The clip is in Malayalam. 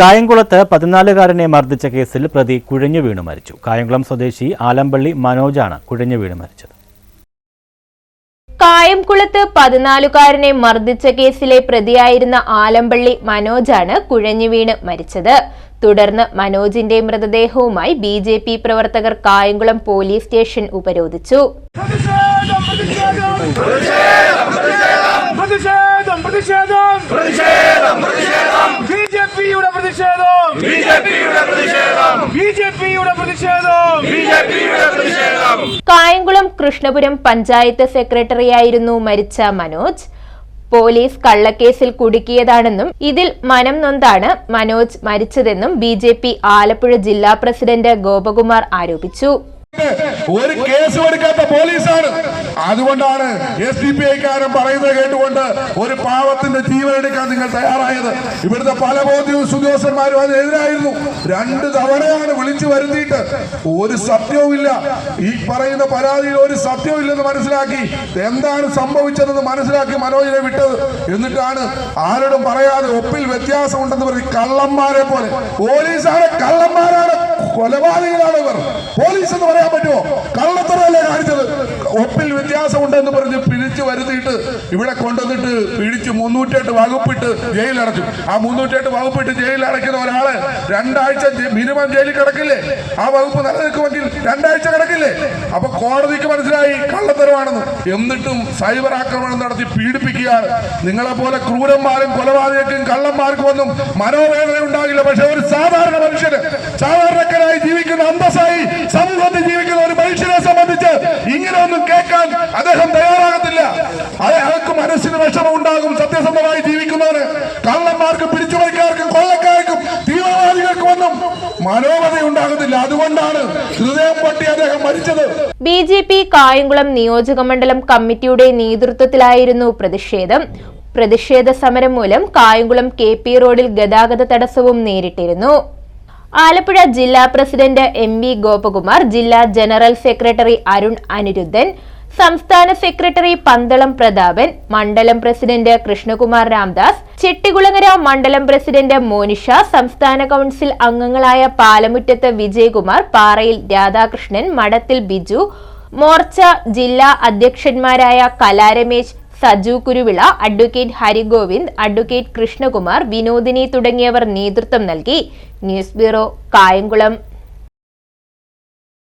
കായംകുളത്ത് പതിനാലുകാരനെ മർദ്ദിച്ച കേസിൽ പ്രതി കുഴഞ്ഞു വീണു മരിച്ചു. കായംകുളം സ്വദേശി ആലമ്പള്ളി മനോജാണ് കുഴഞ്ഞു വീണു മരിച്ചത്. കായംകുളത്ത് പതിനാലുകാരനെ മർദ്ദിച്ച കേസിലെ പ്രതിയായിരുന്ന ആലമ്പള്ളി മനോജാണ് കുഴഞ്ഞു വീണ് മരിച്ചത്. തുടർന്ന് മനോജിന്റെ മൃതദേഹവുമായി ബി ജെ പി പ്രവർത്തകർ കായംകുളം പോലീസ് സ്റ്റേഷൻ ഉപരോധിച്ചു പ്രതിഷേധം പ്രതിഷേധം പ്രതിഷേധം ബി ജെ പിയുടെ പ്രതിഷേധം ബി ജെ പിയുടെ പ്രതിഷേധം. ബി ജെ പിയുടെ പ്രതിഷേധം. ബി ജെ പിയുടെ പ്രതിഷേധം. കായംകുളം കൃഷ്ണപുരം പഞ്ചായത്ത് സെക്രട്ടറിയായിരുന്നു മരിച്ച മനോജ്. പോലീസ് കള്ളക്കേസിൽ കുടുക്കിയതാണെന്നും ഇതിൽ മനം നൊന്താണ് മനോജ് മരിച്ചതെന്നും ബി ആലപ്പുഴ ജില്ലാ പ്രസിഡന്റ് ഗോപകുമാർ ആരോപിച്ചു. ഒരു കേസ് എടുക്കാത്ത പോലീസാണ്. അതുകൊണ്ടാണ് എസ് ഡി പി ഐക്കാരൻ പറയുന്നത് കേട്ടുകൊണ്ട് ഒരു പാവത്തിന്റെ ജീവൻ എടുക്കാൻ നിങ്ങൾ തയ്യാറായത്. ഇവിടുത്തെ പല പോലീസ് ഉദ്യോഗസ്ഥന്മാരും അതിനെതിരായിരുന്നു രണ്ട് തവണയാണ് വിളിച്ചു വരുത്തിയിട്ട് ഒരു സത്യവും ഇല്ല ഈ പറയുന്ന പരാതിയിൽ ഒരു സത്യവും ഇല്ലെന്ന് മനസ്സിലാക്കി എന്താണ് സംഭവിച്ചതെന്ന് മനസ്സിലാക്കി മനോജിനെ വിട്ടത്. എന്നിട്ടാണ് ആരോടും പറയാതെ ഒപ്പിൽ വ്യത്യാസമുണ്ടെന്ന് പറഞ്ഞ് കള്ളന്മാരെ പോലെ. പോലീസാണ് കള്ളന്മാരാണ് കൊലപാതകരാണ് ഇവർ. വ്യത്യാസമുണ്ടെന്ന് പറഞ്ഞ് പിടിച്ചു വരുത്തിയിട്ട് ഇവിടെ കൊണ്ടുവന്നിട്ട് പിടിച്ച് മുന്നൂറ്റെട്ട് വകുപ്പിട്ട് ജയിലടച്ചു ആ മുന്നൂറ്റെട്ട് വകുപ്പിട്ട് ജയിലടയ്ക്കുന്ന ഒരാൾ രണ്ടാഴ്ച മിനിമം ജയിലിൽ കിടക്കില്ലേ? ആ വകുപ്പ് നിലനിൽക്കുമെങ്കിൽ രണ്ടാഴ്ച കിടക്കില്ലേ? അപ്പൊ കോടതിക്ക് മനസ്സിലായി കള്ളത്തരമാണെന്ന്. എന്നിട്ടും സൈബർ ആക്രമണം നടത്തി പീഡിപ്പിക്കുകയാണ്. നിങ്ങളെ പോലെ ക്രൂരന്മാരും കൊലപാതകക്കും കള്ളന്മാർക്കും ഒന്നും മനോവേദന ഉണ്ടാകില്ല. പക്ഷെ ഒരു സാധാരണ മനുഷ്യന് സാധാരണക്കാരായി മനസ്സിന് ഉണ്ടാകും സത്യസന്ധമായി ജീവിക്കുന്നവന് കള്ളന്മാർക്കും പിടിച്ചുപറിക്കാർക്കും കൊള്ളക്കാർക്കും തീവ്രവാദികൾക്കും ഒന്നും മനോഗത ഉണ്ടാകുന്നില്ല. അതുകൊണ്ടാണ് ഹൃദയം പൊട്ടി അദ്ദേഹം മരിച്ചത്. ബി ജെ പി കായംകുളം നിയോജക മണ്ഡലം കമ്മിറ്റിയുടെ നേതൃത്വത്തിലായിരുന്നു പ്രതിഷേധം. പ്രതിഷേധ സമരം മൂലം കായംകുളം കെ പി റോഡിൽ ഗതാഗത തടസ്സവും നേരിട്ടിരുന്നു. ആലപ്പുഴ ജില്ലാ പ്രസിഡന്റ് എം വി ഗോപകുമാർ ജില്ലാ ജനറൽ സെക്രട്ടറി അരുൺ അനിരുദ്ധൻ സംസ്ഥാന സെക്രട്ടറി പന്തളം പ്രതാപൻ മണ്ഡലം പ്രസിഡന്റ് കൃഷ്ണകുമാർ രാംദാസ് ചെട്ടികുളങ്ങര മണ്ഡലം പ്രസിഡന്റ് മോനിഷ സംസ്ഥാന കൌൺസിൽ അംഗങ്ങളായ പാലമുറ്റത്ത് വിജയകുമാർ പാറയിൽ രാധാകൃഷ്ണൻ മഠത്തിൽ ബിജു മോർച്ച ജില്ലാ അധ്യക്ഷന്മാരായ കലാരമേശ് സജു കുരുവിള അഡ്വക്കേറ്റ് ഹരിഗോവിന്ദ് അഡ്വക്കേറ്റ് കൃഷ്ണകുമാർ വിനോദിനി തുടങ്ങിയവർ നേതൃത്വം നൽകി. News bureau Kayamkulam.